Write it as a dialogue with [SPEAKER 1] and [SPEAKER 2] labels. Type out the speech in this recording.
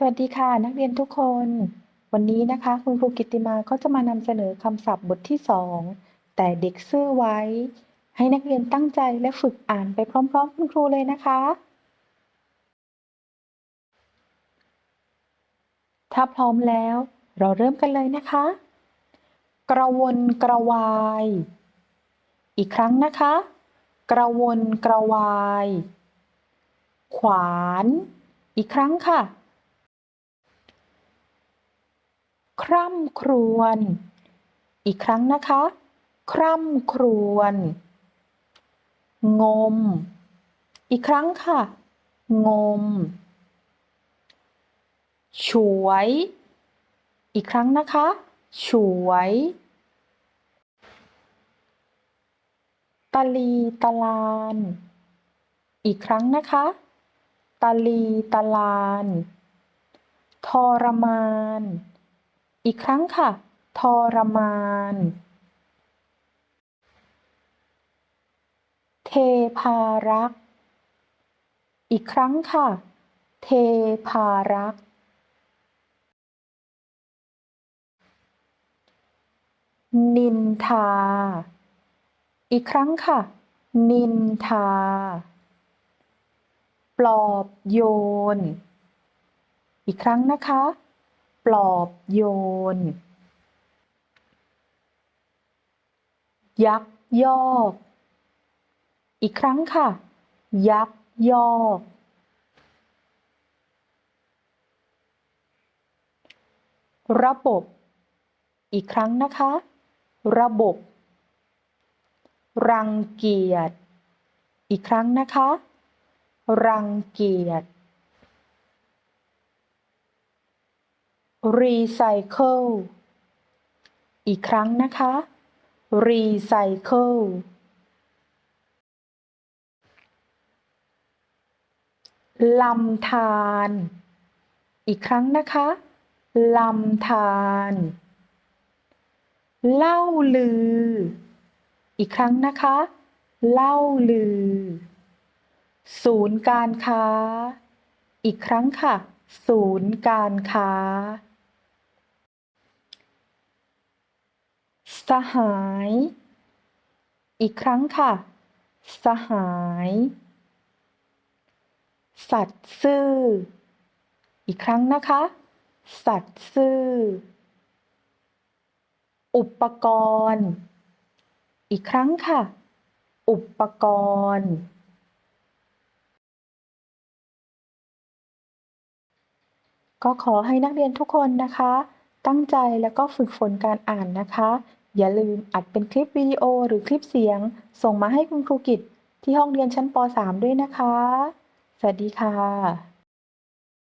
[SPEAKER 1] สวัสดีค่ะนักเรียนทุกคน วันนี้นะคะคุณครูกิติมาก็จะมานำเสนอคำศัพท์บทที่ 2 แต่เด็กซื่อไว้ ให้นักเรียนตั้งใจและฝึกอ่านไปพร้อมๆ คุณครูเลยนะคะ ถ้าพร้อมแล้วเราเริ่มกันเลยนะคะ กระวนกระวาย อีกครั้งนะคะ กระวนกระวาย ขวาน อีกครั้งค่ะ คร่ำครวญ อีกครั้งนะคะ คร่ำครวญ งม อีกครั้งค่ะ งม ฉวย อีกครั้งนะคะ ฉวย ตะลีตะลาน อีกครั้งนะคะ ตะลีตะลาน ทรมาน อีกครั้งค่ะ ทรมาน เทพารักษ์ อีกครั้งค่ะ เทพารักษ์ นินทา อีกครั้งค่ะ นินทา ปลอบโยน อีกครั้งนะคะ ปลอบโยน ยักยอก อีกครั้งค่ะ ยักยอก ระบบ อีกครั้งนะคะ ระบบ รังเกียจ อีกครั้งนะคะ รังเกียจ รีไซเคิลอีกครั้งนะคะรีไซเคิลลำธารอีกครั้งนะคะลำธารเล่าลือ อีกครั้งนะคะ เล่าลือ ศูนย์การค้า อีกครั้งค่ะ ศูนย์การค้า สหาย อีกครั้งค่ะ สหาย สัตว์ซื่อ อีกครั้งนะคะ สัตว์ซื่อ อุปกรณ์ อีกครั้งค่ะ อุปกรณ์ก็ขอให้นักเรียนทุกคนนะคะ ตั้งใจแล้วก็ฝึกฝนการอ่านนะคะ อย่าลืมอัดเป็นคลิปวิดีโอหรือคลิปเสียง ส่งมาให้คุณครูกิจที่ห้องเรียนชั้นป .3 ด้วยนะคะ สวัสดีค่ะ